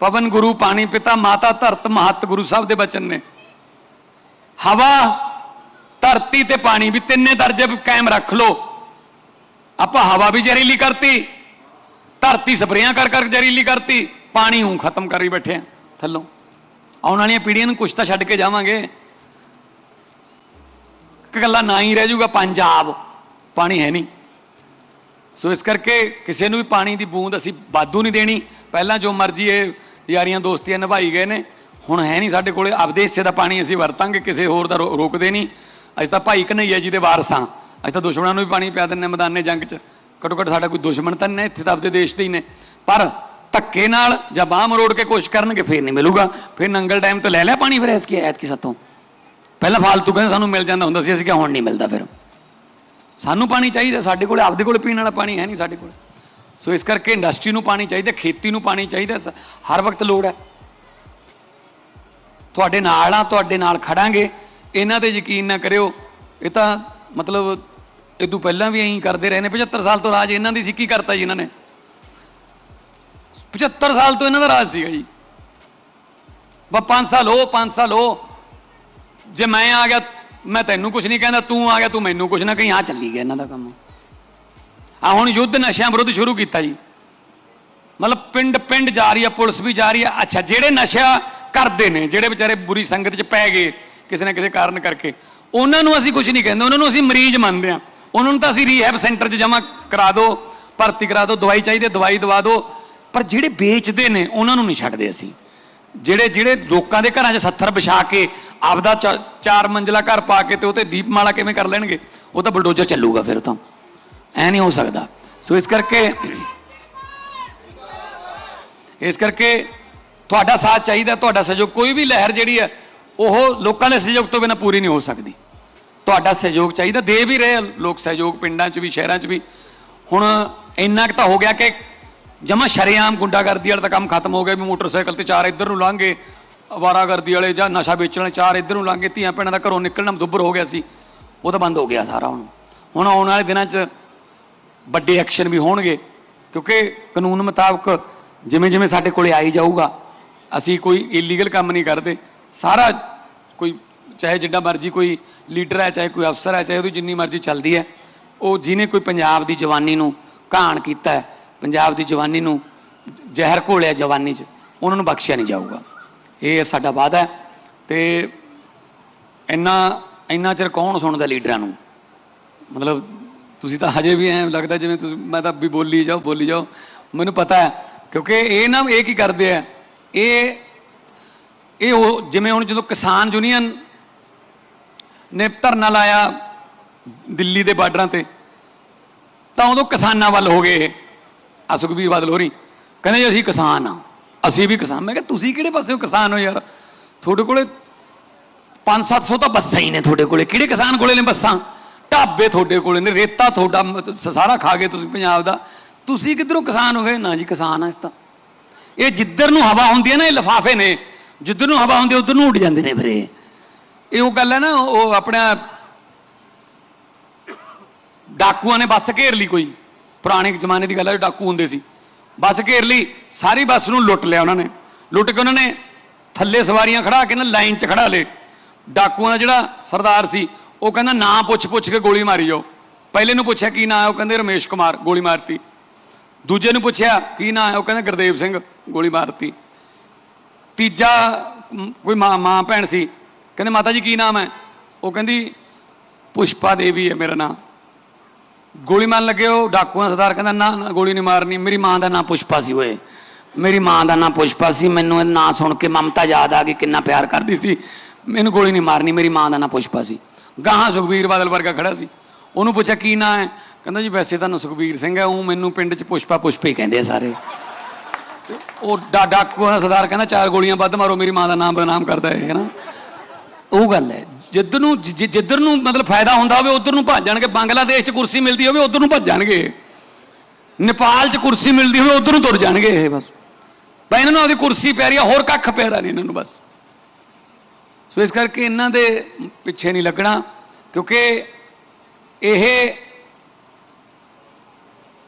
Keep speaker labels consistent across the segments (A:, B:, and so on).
A: ਪਵਨ ਗੁਰੂ ਪਾਣੀ ਪਿਤਾ, ਮਾਤਾ ਧਰਤ ਮਹਤ ਗੁਰੂ ਸਾਹਿਬ ਦੇ ਬਚਨ ਨੇ। ਹਵਾ, ਧਰਤੀ ਤੇ ਪਾਣੀ ਵੀ ਤਿੰਨੇ ਦਰਜੇ ਕਾਇਮ ਰੱਖ ਲੋ ਆਪਾਂ ਹਵਾ ਵੀ ਜ਼ਹਿਰੀਲੀ ਕਰਤੀ, ਧਰਤੀ ਸਪਰੇਆਂ ਕਰ ਕਰ ਜ਼ਹਿਰੀਲੀ ਕਰਤੀ, ਪਾਣੀ ਹੂੰ ਖਤਮ ਕਰੀ ਬੈਠੇ ਆ ਥੱਲੋਂ। ਆਉਣ ਵਾਲੀਆਂ ਪੀੜ੍ਹੀਆਂ ਨੂੰ ਕੁਛ ਤਾਂ ਛੱਡ ਕੇ ਜਾਵਾਂਗੇ। ਇੱਕ ਨਾ ਹੀ ਰਹਿ ਜਾਊਗਾ, ਪੰਜਾਬ। ਪਾਣੀ ਹੈ ਨਹੀਂ। ਸੋ ਇਸ ਕਰਕੇ ਕਿਸੇ ਨੂੰ ਵੀ ਪਾਣੀ ਦੀ ਬੂੰਦ ਅਸੀਂ ਵਾਧੂ ਨਹੀਂ ਦੇਣੀ। ਪਹਿਲਾਂ ਜੋ ਮਰਜ਼ੀ ਇਹ ਯਾਰੀਆਂ ਦੋਸਤੀਆਂ ਨਿਭਾਈ ਗਏ ਨੇ, ਹੁਣ ਹੈ ਨਹੀਂ ਸਾਡੇ ਕੋਲੇ, ਆਪਦੇ ਹਿੱਸੇ ਦਾ ਪਾਣੀ ਅਸੀਂ ਵਰਤਾਂਗੇ, ਕਿਸੇ ਹੋਰ ਦਾ ਰੋ- ਰੋਕਦੇ ਨਹੀਂ। ਅਸੀਂ ਤਾਂ ਭਾਈ ਕਨਈਆ ਜੀ ਦੇ ਵਾਰਸ ਹਾਂ। ਅਸੀਂ ਤਾਂ ਦੁਸ਼ਮਣਾਂ ਨੂੰ ਵੀ ਪਾਣੀ ਪਿਆ ਦਿੰਨੇ ਮੈਦਾਨੇ ਜੰਗ 'ਚ। ਘੱਟੋ ਘੱਟ ਸਾਡਾ ਕੋਈ ਦੁਸ਼ਮਣ ਤਾਂ ਨਹੀਂ ਇੱਥੇ ਤਾਂ ਆਪਦੇ ਦੇਸ਼ ਦੇ ਹੀ ਨੇ। ਪਰ ਧੱਕੇ ਨਾਲ ਜਾਂ ਬਾਹ ਮਰੋੜ ਕੇ ਕੋਸ਼ਿਸ਼ ਕਰਨਗੇ, ਫੇਰ ਨਹੀਂ ਮਿਲੂਗਾ। ਫੇਰ ਨੰਗਲ ਟਾਈਮ ਤੋਂ ਲੈ ਲਿਆ ਪਾਣੀ ਫਿਰ ਐਸ ਕੀ ਐਤ ਕੀ ਸਤੋਂ। ਪਹਿਲਾਂ ਫਾਲਤੂ ਕਹਿੰਦੇ ਸਾਨੂੰ ਮਿਲ ਜਾਂਦਾ ਹੁੰਦਾ ਸੀ, ਅਸੀਂ ਕਿਹਾ ਹੁਣ ਨਹੀਂ ਮਿਲਦਾ ਫਿਰ। ਸਾਨੂੰ ਪਾਣੀ ਚਾਹੀਦਾ, ਸਾਡੇ ਕੋਲੇ, ਆਪਦੇ ਕੋਲੇ ਪੀਣ ਵਾਲਾ ਪਾਣੀ ਹੈ ਨਹੀਂ ਸਾਡੇ ਕੋਲ। ਸੋ ਇਸ ਕਰਕੇ ਇੰਡਸਟਰੀ ਨੂੰ ਪਾਣੀ ਚਾਹੀਦਾ, ਖੇਤੀ ਨੂੰ ਪਾਣੀ ਚਾਹੀਦਾ ਹਰ ਵਕਤ ਲੋੜ ਹੈ। ਤੁਹਾਡੇ ਨਾਲ ਆ, ਤੁਹਾਡੇ ਨਾਲ ਖੜਾਂਗੇ। ਇਹਨਾਂ ਤੇ ਯਕੀਨ ਨਾ ਕਰਿਓ। ਇਹ ਤਾਂ ਮਤਲਬ ਇਹ ਤੋਂ ਪਹਿਲਾਂ ਵੀ ਐਂ ਕਰਦੇ ਰਹੇ ਨੇ। 75 ਸਾਲ ਤੋਂ ਰਾਜ ਇਹਨਾਂ ਦੀ ਸੀ, ਕੀ ਕਰਤਾ ਜੀ ਇਹਨਾਂ ਨੇ? 75 ਸਾਲ ਤੋਂ ਇਹਨਾਂ ਦਾ ਰਾਜ ਸੀਗਾ ਜੀ। ਬਾ 5 ਸਾਲ ਹੋ 5 ਸਾਲ ਹੋ। ਜੇ ਮੈਂ ਆ ਗਿਆ, ਮੈਂ ਤੈਨੂੰ ਕੁਝ ਨਹੀਂ ਕਹਿੰਦਾ, ਤੂੰ ਆ ਗਿਆ, ਤੂੰ ਮੈਨੂੰ ਕੁਝ ਨਾ ਕਹੀਂ ਆ ਚੱਲੀ ਗਿਆ ਇਹਨਾਂ ਦਾ ਕੰਮ। ਆ ਹੁਣ ਯੁੱਧ ਨਸ਼ਿਆਂ ਵਿਰੁੱਧ ਸ਼ੁਰੂ ਕੀਤਾ ਜੀ। ਮਤਲਬ ਪਿੰਡ ਪਿੰਡ ਜਾ ਰਹੀ ਆ, ਪੁਲਿਸ ਵੀ ਜਾ ਰਹੀ ਆ। ਅੱਛਾ, ਜਿਹੜੇ ਨਸ਼ਾ ਕਰਦੇ ਨੇ, ਜਿਹੜੇ ਵਿਚਾਰੇ ਬੁਰੀ ਸੰਗਤ 'ਚ ਪੈ ਗਏ ਕਿਸੇ ਨਾ ਕਿਸੇ ਕਾਰਨ ਕਰਕੇ, ਉਹਨਾਂ ਨੂੰ ਅਸੀਂ ਕੁਝ ਨਹੀਂ ਕਹਿੰਦੇ, ਉਹਨਾਂ ਨੂੰ ਅਸੀਂ ਮਰੀਜ਼ ਮੰਨਦੇ ਆ। ਉਹਨਾਂ ਨੂੰ ਤਾਂ ਅਸੀਂ ਰੀਹੈਬ ਸੈਂਟਰ 'ਚ ਜਮ੍ਹਾਂ ਕਰਾ ਦਿਓ ਭਰਤੀ ਕਰਾ ਦਿਓ ਦਵਾਈ ਚਾਹੀਦੀ, ਦਵਾਈ ਦਵਾ ਦਿਓ ਪਰ ਜਿਹੜੇ ਵੇਚਦੇ ਨੇ, ਉਹਨਾਂ ਨੂੰ ਨਹੀਂ ਛੱਡਦੇ ਅਸੀਂ। ਜਿਹੜੇ ਜਿਹੜੇ ਲੋਕਾਂ ਦੇ ਘਰਾਂ 'ਚ ਸੱਥਰ ਵਿਛਾ ਕੇ, ਆਪਦਾ ਚਾ- ਚਾਰ ਮੰਜ਼ਲਾ ਘਰ ਪਾ ਕੇ ਤੇ ਉਹ ਤੇ ਦੀਪਮਾਲਾ ਕਿਵੇਂ ਕਰ ਲੈਣਗੇ? ਉਹ ਤਾਂ ਬਲਡੋਜ਼ਰ ਚੱਲੂਗਾ ਫਿਰ ਤਾਂ। ਐ ਨਹੀਂ ਹੋ ਸਕਦਾ। ਸੋ ਇਸ ਕਰਕੇ ਇਸ ਕਰਕੇ ਤੁਹਾਡਾ ਸਾਥ ਚਾਹੀਦਾ, ਤੁਹਾਡਾ ਸਹਿਯੋਗ, ਕੋਈ ਵੀ ਲਹਿਰ ਜਿਹੜੀ ਹੈ, ਉਹ ਲੋਕਾਂ ਦੇ ਸਹਿਯੋਗ ਤੋਂ ਬਿਨਾਂ ਪੂਰੀ ਨਹੀਂ ਹੋ ਸਕਦੀ। ਤੁਹਾਡਾ ਸਹਿਯੋਗ ਚਾਹੀਦਾ, ਦੇ ਵੀ ਰਹੇ ਲੋਕ ਸਹਿਯੋਗ, ਪਿੰਡਾਂ 'ਚ ਵੀ, ਸ਼ਹਿਰਾਂ 'ਚ ਵੀ। ਹੁਣ ਇੰਨਾ ਕੁ ਤਾਂ ਹੋ ਗਿਆ ਕਿ ਜਮਾ ਸ਼ਰੇਆਮ ਗੁੰਡਾਗਰਦੀ ਵਾਲਾ ਤਾਂ ਕੰਮ ਖਤਮ ਹੋ ਗਿਆ ਵੀ ਮੋਟਰਸਾਈਕਲ ਤੇ ਚਾਰ ਇੱਧਰ ਨੂੰ ਲੰਘੇ ਅਵਾਰਾਗਰਦੀ ਵਾਲੇ ਜਾਂ ਨਸ਼ਾ ਵੇਚਣ ਵਾਲੇ ਚਾਰ ਇੱਧਰ ਨੂੰ ਲੰਘੇ ਧੀਆਂ ਭੈਣਾਂ ਦਾ ਘਰੋਂ ਨਿਕਲਣਾ ਦੁੱਬਰ ਹੋ ਗਿਆ ਸੀ। ਉਹ ਤਾਂ ਬੰਦ ਹੋ ਗਿਆ ਸਾਰਾ ਹੁਣ। ਹੁਣ ਆਉਣ ਵਾਲੇ ਦਿਨਾਂ 'ਚ ਵੱਡੇ ਐਕਸ਼ਨ ਵੀ ਹੋਣਗੇ। ਕਿਉਂਕਿ ਕਾਨੂੰਨ ਮੁਤਾਬਕ ਜਿਵੇਂ ਜਿਵੇਂ ਸਾਡੇ ਕੋਲੇ ਆਈ ਜਾਊਗਾ, ਅਸੀਂ ਕੋਈ ਇਲੀਗਲ ਕੰਮ ਨਹੀਂ ਕਰਦੇ। ਸਾਰਾ ਕੋਈ, ਚਾਹੇ ਜਿੱਡਾ ਮਰਜ਼ੀ ਕੋਈ ਲੀਡਰ ਹੈ, ਚਾਹੇ ਕੋਈ ਅਫਸਰ ਹੈ, ਚਾਹੇ ਉਹਦੀ ਜਿੰਨੀ ਮਰਜ਼ੀ ਚੱਲਦੀ ਹੈ, ਉਹ ਜਿਹਨੇ ਕੋਈ ਪੰਜਾਬ ਦੀ ਜਵਾਨੀ ਨੂੰ ਘਾਣ ਕੀਤਾ ਪੰਜਾਬ ਦੀ ਜਵਾਨੀ ਨੂੰ ਜ਼ਹਿਰ ਘੋਲਿਆ ਜਵਾਨੀ 'ਚ, ਉਹਨਾਂ ਨੂੰ ਬਖਸ਼ਿਆ ਨਹੀਂ ਜਾਊਗਾ। ਇਹ ਸਾਡਾ ਵਾਅਦਾ ਹੈ ਤੇ ਇੰਨਾ ਇੰਨਾ ਚਿਰ ਕੌਣ ਸੁਣਦਾ ਲੀਡਰਾਂ ਨੂੰ? ਮਤਲਬ ਤੁਸੀਂ ਤਾਂ ਹਜੇ ਵੀ ਐਂ ਲੱਗਦਾ ਜਿਵੇਂ ਤੁਸੀਂ ਮੈਂ ਤਾਂ ਵੀ ਬੋਲੀ ਜਾਓ ਬੋਲੀ ਜਾਓ। ਮੈਨੂੰ ਪਤਾ ਹੈ, ਕਿਉਂਕਿ ਇਹ ਨਾ ਇਹ ਕੀ ਕਰਦੇ ਆ? ਇਹ ਇਹ ਉਹ ਜਿਵੇਂ ਹੁਣ ਜਦੋਂ ਕਿਸਾਨ ਯੂਨੀਅਨ ਨੇ ਧਰਨਾ ਲਾਇਆ ਦਿੱਲੀ ਦੇ ਬਾਰਡਰਾਂ ਤੇ, ਤਾਂ ਉਦੋਂ ਕਿਸਾਨਾਂ ਵੱਲ ਹੋ ਗਏ ਆ ਸੁਖਬੀਰ ਬਾਦਲ ਹੋਰੀ ਕਹਿੰਦੇ ਜੀ, ਅਸੀਂ ਕਿਸਾਨ ਆ ਅਸੀਂ ਵੀ ਕਿਸਾਨ। ਮੈਂ ਕਿਹਾ, ਤੁਸੀਂ ਕਿਹੜੇ ਪਾਸਿਓਂ ਕਿਸਾਨ ਹੋ ਯਾਰ? ਤੁਹਾਡੇ ਕੋਲੇ 5-700 ਤਾਂ ਬੱਸਾਂ ਹੀ ਨੇ ਤੁਹਾਡੇ ਕੋਲੇ। ਕਿਹੜੇ ਕਿਸਾਨ ਕੋਲੇ ਨੇ ਬੱਸਾਂ? ਢਾਬੇ ਤੁਹਾਡੇ ਕੋਲੇ ਨੇ, ਰੇਤਾ ਤੁਹਾਡਾ ਮਤਲਬ ਸਾਰਾ ਖਾ ਗਏ ਤੁਸੀਂ ਪੰਜਾਬ ਦਾ। ਤੁਸੀਂ ਕਿੱਧਰੋਂ ਕਿਸਾਨ ਹੋਏ ਨਾ ਜੀ, ਕਿਸਾਨ ਆ ਇਸ ਤਾਂ। ਇਹ ਜਿੱਧਰ ਨੂੰ ਹਵਾ ਹੁੰਦੀ ਹੈ ਨਾ, ਇਹ ਲਫਾਫੇ ਨੇ। ਜਿੱਧਰ ਨੂੰ ਹਵਾ ਹੁੰਦੀ ਉਧਰ ਨੂੰ ਉੱਡ ਜਾਂਦੇ ਨੇ ਫਿਰ ਇਹ। ਇਹ ਉਹ ਗੱਲ ਹੈ ਨਾ, ਉਹ ਆਪਣਾ ਡਾਕੂਆਂ ਨੇ ਬੱਸ ਘੇਰ ਲਈ ਕੋਈ। ਪੁਰਾਣੇ ਜ਼ਮਾਨੇ ਦੀ ਗੱਲ ਹੈ ਡਾਕੂ ਹੁੰਦੇ ਸੀ। ਬੱਸ ਘੇਰ ਲਈ, ਸਾਰੀ ਬੱਸ ਨੂੰ ਲੁੱਟ ਲਿਆ ਉਹਨਾਂ ਨੇ। ਲੁੱਟ ਕੇ ਉਹਨਾਂ ਨੇ ਥੱਲੇ ਸਵਾਰੀਆਂ ਖੜਾ ਕੇ ਨਾ, ਲਾਈਨ 'ਚ ਖੜਾ ਲੇ ਡਾਕੂਆਂ ਦਾ ਜਿਹੜਾ ਸਰਦਾਰ ਸੀ ਉਹ ਕਹਿੰਦਾ, ਨਾਂ ਪੁੱਛ ਪੁੱਛ ਕੇ ਗੋਲੀ ਮਾਰੀ ਜਾਓ ਪਹਿਲੇ ਨੂੰ ਪੁੱਛਿਆ, ਕੀ ਨਾਂ ਹੈ? ਉਹ ਕਹਿੰਦੇ, ਰਮੇਸ਼ ਕੁਮਾਰ, ਗੋਲੀ ਮਾਰਤੀ। ਦੂਜੇ ਨੂੰ ਪੁੱਛਿਆ, ਕੀ ਨਾਂ ਹੈ? ਉਹ ਕਹਿੰਦਾ, ਗੁਰਦੇਵ ਸਿੰਘ, ਗੋਲੀ ਮਾਰਤੀ। ਤੀਜਾ ਕੋਈ ਮਾਂ ਮਾਂ, ਭੈਣ ਸੀ। ਕਹਿੰਦੇ, ਮਾਤਾ ਜੀ, ਕੀ ਨਾਮ ਹੈ? ਉਹ ਕਹਿੰਦੀ, ਪੁਸ਼ਪਾ ਦੇਵੀ ਹੈ ਮੇਰਾ ਨਾਮ। ਗੋਲੀ ਮਾਰਨ ਲੱਗੇ, ਉਹ ਡਾਕੂਆਂ ਦਾ ਸਰਦਾਰ ਕਹਿੰਦਾ ਨਾ, ਗੋਲੀ ਨਹੀਂ ਮਾਰਨੀ। ਮੇਰੀ ਮਾਂ ਦਾ ਨਾਂ ਪੁਸ਼ਪਾ ਸੀ ਓਏ। ਮੇਰੀ ਮਾਂ ਦਾ ਨਾਂ ਪੁਸ਼ਪਾ ਸੀ। ਮੈਨੂੰ ਇਹ ਨਾਂ ਸੁਣ ਕੇ ਮਮਤਾ ਯਾਦ ਆ ਗਈ, ਕਿੰਨਾ ਪਿਆਰ ਕਰਦੀ ਸੀ। ਮੈਨੂੰ ਗੋਲੀ ਨਹੀਂ ਮਾਰਨੀ, ਮੇਰੀ ਮਾਂ ਦਾ ਨਾਂ ਪੁਸ਼ਪਾ ਸੀ। ਗਾਹਾਂ ਸੁਖਬੀਰ ਬਾਦਲ ਵਰਗਾ ਖੜਾ ਸੀ। ਉਹਨੂੰ ਪੁੱਛਿਆ, ਕੀ ਨਾਂ ਹੈ? ਕਹਿੰਦਾ, ਜੀ, ਵੈਸੇ ਤਾਂ ਸੁਖਬੀਰ ਸਿੰਘ ਹੈ, ਉਹ ਮੈਨੂੰ ਪਿੰਡ 'ਚ ਪੁਸ਼ਪਾ ਪੁਸ਼ਪਾ ਹੀ ਕਹਿੰਦੇ ਆ ਸਾਰੇ। ਉਹ ਡਾ ਡਾਕੂ ਦਾ ਸਰਦਾਰ ਕਹਿੰਦਾ, ਚਾਰ ਗੋਲੀਆਂ ਵੱਧ ਮਾਰੋ, ਮੇਰੀ ਮਾਂ ਦਾ ਨਾਮ ਬਦਨਾਮ ਕਰਦਾ ਹੈ ਨਾ ਉਹ ਗੱਲ ਹੈ। ਜਿੱਧਰ ਨੂੰ ਜਿੱਧਰ ਨੂੰ ਮਤਲਬ ਫਾਇਦਾ ਹੁੰਦਾ ਹੋਵੇ, ਉਧਰ ਨੂੰ ਭੱਜ ਜਾਣਗੇ। ਬੰਗਲਾਦੇਸ਼ 'ਚ ਕੁਰਸੀ ਮਿਲਦੀ ਹੋਵੇ, ਉਧਰ ਨੂੰ ਭੱਜ ਜਾਣਗੇ। ਨੇਪਾਲ 'ਚ ਕੁਰਸੀ ਮਿਲਦੀ ਹੋਵੇ, ਉਧਰ ਨੂੰ ਤੁਰ ਜਾਣਗੇ ਇਹ ਬਸ। ਤਾਂ ਇਹਨਾਂ ਨੂੰ ਆਪਦੀ ਕੁਰਸੀ ਪੈ ਰਹੀ ਹੈ, ਹੋਰ ਕੱਖ ਪੈ ਰਿਹਾ ਨਹੀਂ ਇਹਨਾਂ ਨੂੰ ਬਸ। ਸੋ ਇਸ ਕਰਕੇ ਇਹਨਾਂ ਦੇ ਪਿੱਛੇ ਨਹੀਂ ਲੱਗਣਾ, ਕਿਉਂਕਿ ਇਹ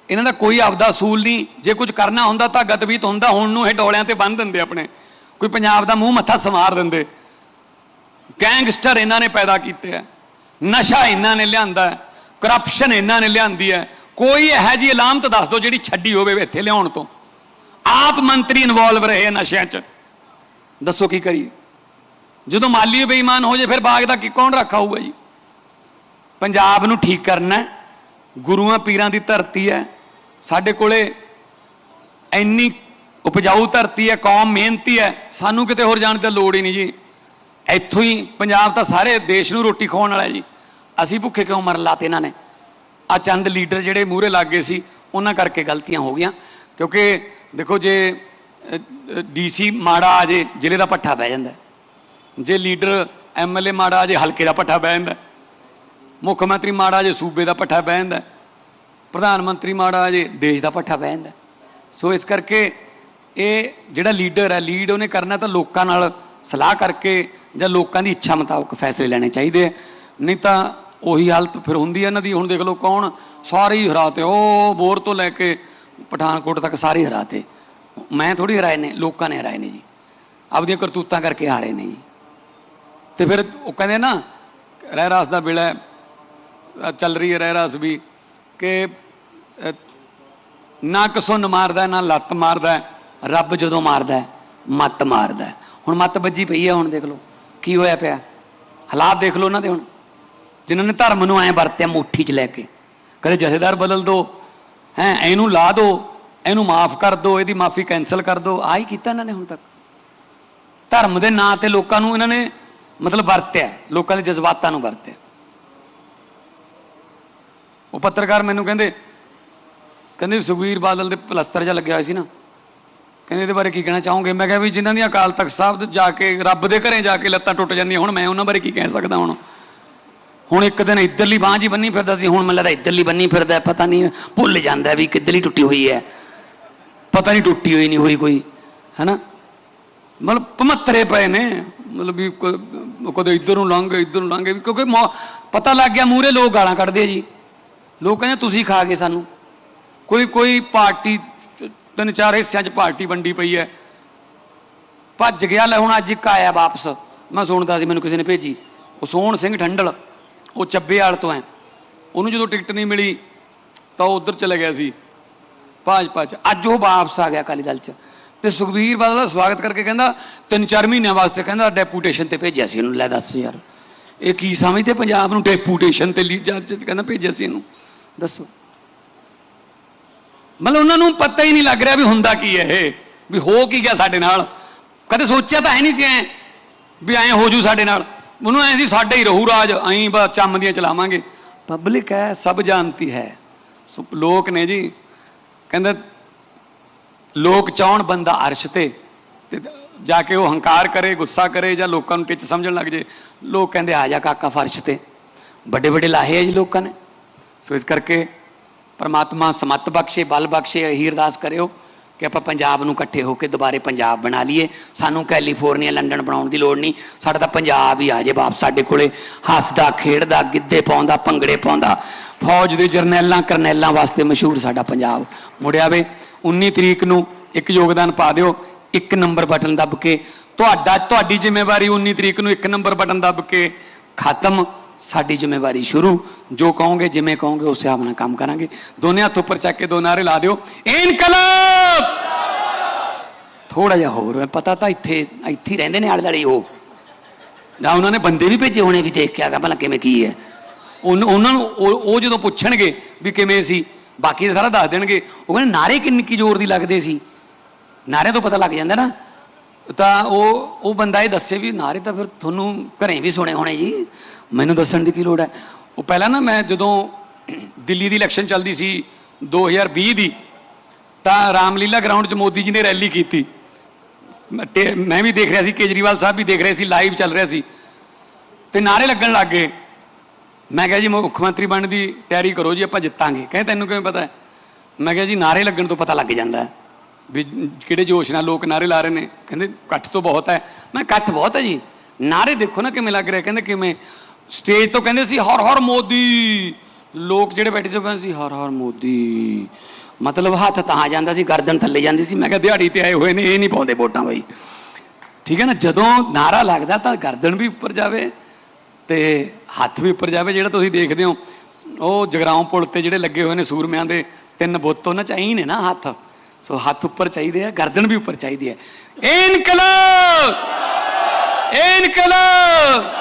A: ਇਹਨਾਂ ਦਾ ਕੋਈ ਆਪਦਾ ਅਸੂਲ ਨਹੀਂ। ਜੇ ਕੁਝ ਕਰਨਾ ਹੁੰਦਾ ਤਾਂ ਗਤਵੀਤ ਹੁੰਦਾ, ਹੁਣ ਨੂੰ ਇਹ ਡੋਲਿਆਂ ਤੇ ਬੰਨ ਦਿੰਦੇ ਆਪਣੇ। ਕੋਈ ਪੰਜਾਬ ਦਾ ਮੂੰਹ ਮੱਥਾ ਸਮਾਰ ਦਿੰਦੇ। ਗੈਂਗਸਟਰ ਇਹਨਾਂ ਨੇ ਪੈਦਾ ਕੀਤੇ ਆ। ਨਸ਼ਾ ਇਹਨਾਂ ਨੇ ਲਿਆਂਦਾ ਕਰਪਸ਼ਨ ਇਹਨਾਂ ਨੇ ਲਿਆਂਦੀ ਹੈ। ਕੋਈ ਇਹੋ ਜਿਹੀ ਅਲਾਮਤ ਦੱਸ ਦਿਓ ਜਿਹੜੀ ਛੱਡੀ ਹੋਵੇ ਇੱਥੇ ਲਿਆਉਣ ਤੋਂ। ਆਪ ਮੰਤਰੀ ਇਨਵੋਲਵ ਰਹੇ ਨਸ਼ਿਆਂ 'ਚ। ਦੱਸੋ ਕੀ ਕਰੀਏ? ਜਦੋਂ ਮਾਲੀ ਬੇਈਮਾਨ ਹੋ ਜੇ, ਫਿਰ ਬਾਗ ਦਾ ਕੀ ਕੌਣ ਰੱਖਾ ਹੋਊਗਾ ਜੀ? ਪੰਜਾਬ ਨੂੰ ਠੀਕ ਕਰਨਾ ਗੁਰੂਆਂ ਪੀਰਾਂ ਦੀ ਧਰਤੀ ਹੈ। ਸਾਡੇ ਕੋਲੇ ਇੰਨੀ ਉਪਜਾਊ ਧਰਤੀ ਹੈ, ਕੌਮ ਮਿਹਨਤੀ ਹੈ। ਸਾਨੂੰ ਕਿਤੇ ਹੋਰ ਜਾਣ ਦੀ ਲੋੜ ਹੀ ਨਹੀਂ ਜੀ। ਇੱਥੋਂ ਹੀ ਪੰਜਾਬ ਤਾਂ ਸਾਰੇ ਦੇਸ਼ ਨੂੰ ਰੋਟੀ ਖਵਾਉਣ ਵਾਲਾ ਜੀ। ਅਸੀਂ ਭੁੱਖੇ ਕਿਉਂ ਮਰਨ ਲਾਤੇ ਇਹਨਾਂ ਨੇ? ਆ ਚੰਦ ਲੀਡਰ ਜਿਹੜੇ ਮੂਹਰੇ ਲੱਗ ਗਏ ਸੀ, ਉਹਨਾਂ ਕਰਕੇ ਗਲਤੀਆਂ ਹੋ ਗਈਆਂ। ਕਿਉਂਕਿ ਦੇਖੋ ਜੇ ਡੀਸੀ ਮਾੜਾ ਆ ਜੇ, ਜ਼ਿਲ੍ਹੇ ਦਾ ਪੱਠਾ ਪੈ ਜਾਂਦਾ ਜੇ ਲੀਡਰ ਐਮਐਲਏ ਮਾੜਾ ਜੇ ਹਲਕੇ ਦਾ ਪੱਠਾ ਬਹਿ ਜਾਂਦਾ ਮੁੱਖ ਮੰਤਰੀ ਮਾੜਾ ਜੇ ਸੂਬੇ ਦਾ ਪੱਠਾ ਬਹਿ ਜਾਂਦਾ ਪ੍ਰਧਾਨ ਮੰਤਰੀ ਮਾੜਾ ਜੇ ਦੇਸ਼ ਦਾ ਪੱਠਾ ਬਹਿ ਜਾਂਦਾ ਸੋ ਇਸ ਕਰਕੇ ਇਹ ਜਿਹੜਾ ਲੀਡਰ ਹੈ, ਲੀਡ ਉਹਨੇ ਕਰਨਾ ਤਾਂ ਲੋਕਾਂ ਨਾਲ ਸਲਾਹ ਕਰਕੇ ਜਾਂ ਲੋਕਾਂ ਦੀ ਇੱਛਾ ਮੁਤਾਬਕ ਫੈਸਲੇ ਲੈਣੇ ਚਾਹੀਦੇ ਆ। ਨਹੀਂ ਤਾਂ ਉਹੀ ਹਾਲਤ ਫਿਰ ਹੁੰਦੀ ਹੈ ਇਹਨਾਂ ਦੀ। ਹੁਣ ਦੇਖ ਲਓ ਕੌਣ ਸਾਰੇ ਹੀ ਹਰਾਤੇ ਉਹ ਬੋਰ ਤੋਂ ਲੈ ਕੇ ਪਠਾਨਕੋਟ ਤੱਕ ਸਾਰੇ ਹੀ ਹਰਾਤੇ। ਮੈਂ ਥੋੜੀ ਹਰਾਏ ਨੇ, ਲੋਕਾਂ ਨੇ ਹਰਾਏ ਨੇ ਜੀ। ਆਪਦੀਆਂ ਕਰਤੂਤਾਂ ਕਰਕੇ ਹਾਰੇ ਨੇ ਜੀ। ਤੇ ਫਿਰ ਉਹ ਕਹਿੰਦੇ ਨਾ ਰਹਿ ਰਾਸ ਦਾ ਵੇਲਾ ਚੱਲ ਰਹੀ ਹੈ ਰਹਿ ਰਾਸ ਵੀ ਕਿ ਅਹ, ਨਾ ਕਸੁੰਨ ਮਾਰਦਾ ਨਾ ਲੱਤ ਮਾਰਦਾ ਰੱਬ ਜਦੋਂ ਮਾਰਦਾ ਮੱਤ ਮਾਰਦਾ ਹੁਣ ਮੱਤ ਵੱਜੀ ਪਈ ਹੈ ਹੁਣ ਦੇਖ ਲਓ ਕੀ ਹੋਇਆ ਪਿਆ? ਹਾਲਾਤ ਦੇਖ ਲਓ ਉਹਨਾਂ ਦੇ ਹੁਣ। ਜਿਨ੍ਹਾਂ ਨੇ ਧਰਮ ਨੂੰ ਐ ਵਰਤਿਆ ਮੁੱਠੀ 'ਚ ਲੈ ਕੇ। ਕਦੇ ਜਥੇਦਾਰ ਬਦਲ ਦੋ ਹੈ ਇਹਨੂੰ ਲਾ ਦੋ ਇਹਨੂੰ ਮਾਫ ਕਰ ਦੋ ਇਹਦੀ ਮਾਫੀ ਕੈਨਸਲ ਕਰ ਦੋ। ਆਹੀ ਕੀਤਾ ਇਹਨਾਂ ਨੇ ਹੁਣ ਤੱਕ। ਧਰਮ ਦੇ ਨਾਂ ਤੇ ਲੋਕਾਂ ਨੂੰ ਇਹਨਾਂ ਨੇ ਮਤਲਬ ਵਰਤਿਆ ਲੋਕਾਂ ਦੇ ਜਜ਼ਬਾਤਾਂ ਨੂੰ ਵਰਤਿਆ ਉਹ ਪੱਤਰਕਾਰ ਮੈਨੂੰ ਕਹਿੰਦੇ ਕਹਿੰਦੇ ਸੁਖਵੀਰ ਬਾਦਲ ਦੇ ਪਲਸਤਰ ਜਿਹਾ ਲੱਗਿਆ ਹੋਇਆ ਸੀ ਨਾ। ਕਹਿੰਦੇ ਇਹਦੇ ਬਾਰੇ ਕੀ ਕਹਿਣਾ ਚਾਹੋਗੇ? ਮੈਂ ਕਿਹਾ ਵੀ ਜਿਨ੍ਹਾਂ ਦੀਆਂ ਅਕਾਲ ਤਖਤ ਸਾਹਿਬ ਜਾ ਕੇ ਰੱਬ ਦੇ ਘਰੇ ਜਾ ਕੇ ਲੱਤਾਂ ਟੁੱਟ ਜਾਂਦੀਆਂ ਹੁਣ, ਮੈਂ ਉਹਨਾਂ ਬਾਰੇ ਕੀ ਕਹਿ ਸਕਦਾ ਹੁਣ? ਹੁਣ ਇੱਕ ਦਿਨ ਇੱਧਰਲੀ ਬਾਂਹ ਜੀ ਬੰਨੀ ਫਿਰਦਾ ਸੀ, ਹੁਣ ਮੈਨੂੰ ਲੱਗਦਾ ਇੱਧਰਲੀ ਬੰਨੀ ਫਿਰਦਾ ਪਤਾ ਨਹੀਂ ਭੁੱਲ ਜਾਂਦਾ ਵੀ ਕਿੱਧਰਲੀ ਟੁੱਟੀ ਹੋਈ ਹੈ। ਪਤਾ ਨਹੀਂ ਟੁੱਟੀ ਹੋਈ ਨਹੀਂ ਹੋਈ ਕੋਈ, ਹੈਨਾ? ਮਤਲਬ ਪਮੱਤਰੇ ਪਏ ਨੇ, ਮਤਲਬ ਵੀ ਕਦੇ ਇੱਧਰ ਨੂੰ ਲੰਘ ਗਏ ਇੱਧਰ ਨੂੰ ਲੰਘ ਗਏ। ਵੀ ਕਿਉਂਕਿ ਪਤਾ ਲੱਗ ਗਿਆ ਮੂਰੇ ਲੋਕ ਗਾਲਾਂ ਕੱਢਦੇ ਜੀ। ਲੋਕ ਕਹਿੰਦੇ ਤੁਸੀਂ ਖਾ ਗਏ ਸਾਨੂੰ। ਕੋਈ ਕੋਈ ਪਾਰਟੀ ਤਿੰਨ ਚਾਰ ਹਿੱਸਿਆਂ 'ਚ ਪਾਰਟੀ ਵੰਡੀ ਪਈ ਹੈ। ਭੱਜ ਗਿਆ, ਲੈ ਹੁਣ ਅੱਜ ਇੱਕ ਆਇਆ ਵਾਪਸ। ਮੈਂ ਸੁਣਦਾ ਸੀ, ਮੈਨੂੰ ਕਿਸੇ ਨੇ ਭੇਜੀ। ਉਹ ਸੋਹਣ ਸਿੰਘ ਠੰਡਲ, ਉਹ ਚੱਬੇਵਾਲ ਤੋਂ ਹੈ। ਉਹਨੂੰ ਜਦੋਂ ਟਿਕਟ ਨਹੀਂ ਮਿਲੀ, ਤਾਂ ਉਹ ਉਧਰ ਚਲੇ ਗਿਆ ਸੀ। ਭਾਜਪਾ 'ਚ। ਅੱਜ ਉਹ ਵਾਪਸ ਆ ਗਿਆ ਅਕਾਲੀ ਦਲ 'ਚ। ਤੇ ਸੁਖਬੀਰ ਬਾਦਲ ਦਾ ਸਵਾਗਤ ਕਰਕੇ ਕਹਿੰਦਾ ਤਿੰਨ ਚਾਰ ਮਹੀਨਿਆਂ ਵਾਸਤੇ ਕਹਿੰਦਾ, ਡੈਪੂਟੇਸ਼ਨ ਤੇ ਭੇਜਿਆ ਸੀ ਇਹਨੂੰ, ਲੈ ਦੱਸ ਯਾਰ। ਇਹ ਕੀ ਸਮਝਦੇ ਪੰਜਾਬ ਨੂੰ, ਡੈਪੂਟੇਸ਼ਨ ਤੇ ਲੀ ਜੱਜ ਕਹਿੰਦਾ ਭੇਜਿਆ ਸੀ ਇਹਨੂੰ। ਦੱਸੋ। ਮਤਲਬ ਉਹਨਾਂ ਨੂੰ ਪਤਾ ਹੀ ਨਹੀਂ ਲੱਗ ਰਿਹਾ ਵੀ ਹੁੰਦਾ ਕੀ ਹੈ ਇਹ, ਵੀ ਹੋ ਕੀ ਗਿਆ ਸਾਡੇ ਨਾਲ। ਕਦੇ ਸੋਚਿਆ ਤਾਂ ਹੈ ਨਹੀਂ ਸੀ ਐ, ਵੀ ਐਂ ਹੋ ਜੂ ਸਾਡੇ ਨਾਲ। ਉਹਨੂੰ ਐਂ ਸੀ, ਸਾਡੇ ਹੀ ਰਹੂ ਰਾਜ, ਐਂ ਬਸ ਚੰਮ ਦੀਆਂ ਚਲਾਵਾਂਗੇ। ਪਬਲਿਕ ਹੈ, ਸਭ ਜਾਣਤੀ ਹੈ। ਲੋਕ ਨੇ ਜੀ। ਕਹਿੰਦਾ ਲੋਕ ਚਾਹਣ ਬੰਦਾ ਅਰਸ਼ ਤੇ ਤੇ ਜਾ ਕੇ ਉਹ ਹੰਕਾਰ ਕਰੇ, ਗੁੱਸਾ ਕਰੇ ਜਾਂ ਲੋਕਾਂ ਨੂੰ ਟਿੱਚ ਸਮਝਣ ਲੱਗ ਜੇ, ਲੋਕ ਕਹਿੰਦੇ, ਆ ਜਾ ਕਾਕਾ ਫਰਸ਼ ਤੇ। ਵੱਡੇ ਵੱਡੇ ਲਾਹੇ ਆ ਜੀ ਲੋਕਾਂ ਨੇ। ਸੋ ਇਸ ਕਰਕੇ ਪਰਮਾਤਮਾ ਸਮਤ ਬਖਸ਼ੇ, ਬਲ ਬਖਸ਼ੇ ਇਹੀ ਅਰਦਾਸ ਕਰਿਓ ਕਿ ਆਪਾਂ ਪੰਜਾਬ ਨੂੰ ਇਕੱਠੇ ਹੋ ਕੇ ਦੁਬਾਰੇ ਪੰਜਾਬ ਬਣਾ ਲਈਏ। ਸਾਨੂੰ ਕੈਲੀਫੋਰਨੀਆ, ਲੰਡਨ ਬਣਾਉਣ ਦੀ ਲੋੜ ਨਹੀਂ। ਸਾਡਾ ਤਾਂ ਪੰਜਾਬ ਹੀ ਆ ਜੇ ਬਾਪ ਸਾਡੇ ਕੋਲੇ। ਹੱਸਦਾ, ਖੇਡਦਾ, ਗਿੱਧੇ ਪਾਉਂਦਾ, ਭੰਗੜੇ ਪਾਉਂਦਾ। ਫੌਜ ਦੇ ਜਰਨੈਲਾਂ, ਕਰਨੈਲਾਂ ਵਾਸਤੇ ਮਸ਼ਹੂਰ ਸਾਡਾ ਪੰਜਾਬ। ਮੁੜਿਆ ਵੇ 19 ਤਰੀਕ ਨੂੰ ਇੱਕ ਯੋਗਦਾਨ ਪਾ ਦਿਓ, ਇੱਕ ਨੰਬਰ ਬਟਨ ਦੱਬ ਕੇ। ਤੁਹਾਡਾ, ਤੁਹਾਡੀ ਜ਼ਿੰਮੇਵਾਰੀ 19 ਤਰੀਕ ਨੂੰ ਇੱਕ ਨੰਬਰ ਬਟਨ ਦੱਬ ਕੇ ਖਤਮ। ਸਾਡੀ ਜ਼ਿੰਮੇਵਾਰੀ ਸ਼ੁਰੂ। ਜੋ ਕਹੋਗੇ, ਜਿਵੇਂ ਕਹੋਗੇ, ਉਸ ਹਿਸਾਬ ਨਾਲ ਕੰਮ ਕਰਾਂਗੇ। ਦੋਨੇ ਹੱਥ ਉੱਪਰ ਚੱਕ ਕੇ ਦੋ ਨਾਰੇ ਲਾ ਦਿਓ। ਇਨਕਲਾਬ! ਥੋੜਾ ਜਿਹਾ ਹੋਰ ਹੈ ਪਤਾ ਤਾਂ ਇੱਥੇ ਇੱਥੇ ਹੀ ਰਹਿੰਦੇ ਨੇ ਆਲੇ ਦੁਆਲੇ ਉਹ। ਨਾ, ਉਹਨਾਂ ਨੇ ਬੰਦੇ ਵੀ ਭੇਜੇ ਹੋਣੇ ਵੀ ਦੇਖ ਕੇ ਆਗਾ ਭਲਾ ਕਿਵੇਂ ਕੀ ਹੈ। ਉਨ- ਉਹਨਾਂ ਨੂੰ, ਉਹ ਉਹ ਜਦੋਂ ਪੁੱਛਣਗੇ ਵੀ ਕਿਵੇਂ ਸੀ ਬਾਕੀ ਤਾਂ ਸਾਰਾ ਦੱਸ ਦੇਣਗੇ। ਉਹ ਕਹਿੰਦੇ ਨਾਰੇ ਕਿੰਨੀ ਕੀ ਜ਼ੋਰ ਦੀ ਲੱਗਦੇ ਸੀ। ਨਾਰੇ ਤੋਂ ਪਤਾ ਲੱਗ ਜਾਂਦਾ ਨਾ। ਤਾਂ ਉਹ ਉਹ ਬੰਦਾ ਇਹ ਦੱਸੇ ਵੀ ਨਾਰੇ ਤਾਂ ਫਿਰ ਤੁਹਾਨੂੰ ਘਰੇ ਵੀ ਸੁਣੇ ਹੋਣੇ ਜੀ। ਮੈਨੂੰ ਦੱਸਣ ਦੀ ਕੀ ਲੋੜ ਹੈ। ਉਹ ਪਹਿਲਾਂ ਨਾ ਮੈਂ ਜਦੋਂ ਦਿੱਲੀ ਦੀ ਇਲੈਕਸ਼ਨ ਚੱਲਦੀ ਸੀ 2020 ਦੀ, ਤਾਂ ਰਾਮਲੀਲਾ ਗਰਾਊਂਡ 'ਚ ਮੋਦੀ ਜੀ ਨੇ ਰੈਲੀ ਕੀਤੀ। ਮੈਂ ਮੈਂ ਵੀ ਦੇਖ ਰਿਹਾ ਸੀ, ਕੇਜਰੀਵਾਲ ਸਾਹਿਬ ਵੀ ਦੇਖ ਰਹੇ ਸੀ ਲਾਈਵ ਚੱਲ ਰਿਹਾ ਸੀ। ਤੇ ਨਾਰੇ ਲੱਗਣ ਲੱਗ ਗਏ। ਮੈਂ ਕਿਹਾ ਜੀ ਮੁੱਖ ਮੰਤਰੀ ਬਣਨ ਦੀ ਤਿਆਰੀ ਕਰੋ ਜੀ, ਆਪਾਂ ਜਿੱਤਾਂਗੇ। ਕਹਿੰਦੇ, ਤੈਨੂੰ ਕਿਵੇਂ ਪਤਾ ਹੈ? ਮੈਂ ਕਿਹਾ ਜੀ, ਨਾਰੇ ਲੱਗਣ ਤੋਂ ਪਤਾ ਲੱਗ ਜਾਂਦਾ ਹੈ ਵੀ ਕਿਹੜੇ ਜੋਸ਼ ਨਾਲ ਲੋਕ ਨਾਰੇ ਲਾ ਰਹੇ ਨੇ। ਕਹਿੰਦੇ, ਇਕੱਠ ਤੋਂ ਬਹੁਤ ਹੈ। ਮੈਂ ਇਕੱਠ ਬਹੁਤ ਹੈ ਜੀ। ਨਾਰੇ ਦੇਖੋ ਨਾ ਕਿਵੇਂ ਲੱਗ ਰਿਹਾ। ਕਹਿੰਦੇ, ਕਿਵੇਂ? ਸਟੇਜ ਤੋਂ ਕਹਿੰਦੇ ਸੀ, ਹਰ ਹਰ ਮੋਦੀ। ਲੋਕ ਜਿਹੜੇ ਬੈਠੇ ਸੀ ਕਹਿੰਦੇ ਸੀ, ਹਰ ਹਰ ਮੋਦੀ।
B: ਮਤਲਬ ਹੱਥ ਤਾਂ ਜਾਂਦਾ ਸੀ, ਗਰਦਨ ਥੱਲੇ ਜਾਂਦੀ ਸੀ।
A: ਮੈਂ ਕਿਹਾ, ਦਿਹਾੜੀ ਤੇ ਆਏ ਹੋਏ ਨੇ, ਇਹ ਨਹੀਂ ਪਾਉਂਦੇ ਵੋਟਾਂ ਬਈ। ਠੀਕ ਹੈ ਨਾ? ਜਦੋਂ ਨਾਰਾ ਲੱਗਦਾ ਤਾਂ ਗਰਦਨ ਵੀ ਉੱਪਰ ਜਾਵੇ। ਤੇ ਹੱਥ ਵੀ ਉੱਪਰ ਜਾਵੇ ਜਿਹੜਾ ਤੁਸੀਂ ਦੇਖਦੇ ਹੋ। ਉਹ ਜਗਰਾਉਂ ਪੁਲ ਤੇ ਜਿਹੜੇ ਲੱਗੇ ਹੋਏ ਨੇ ਸੂਰਮਿਆਂ ਦੇ ਤਿੰਨ ਬੁੱਤ, ਉਹਨਾਂ ਚ ਐਂ ਨੇ ਨਾ ਹੱਥ। ਸੋ ਹੱਥ ਉੱਪਰ ਚਾਹੀਦੇ ਆ, ਗਰਦਨ ਵੀ ਉੱਪਰ ਚਾਹੀਦੀ ਹੈ। ਇਨਕਲਾਬ! ਇਨਕਲਾਬ!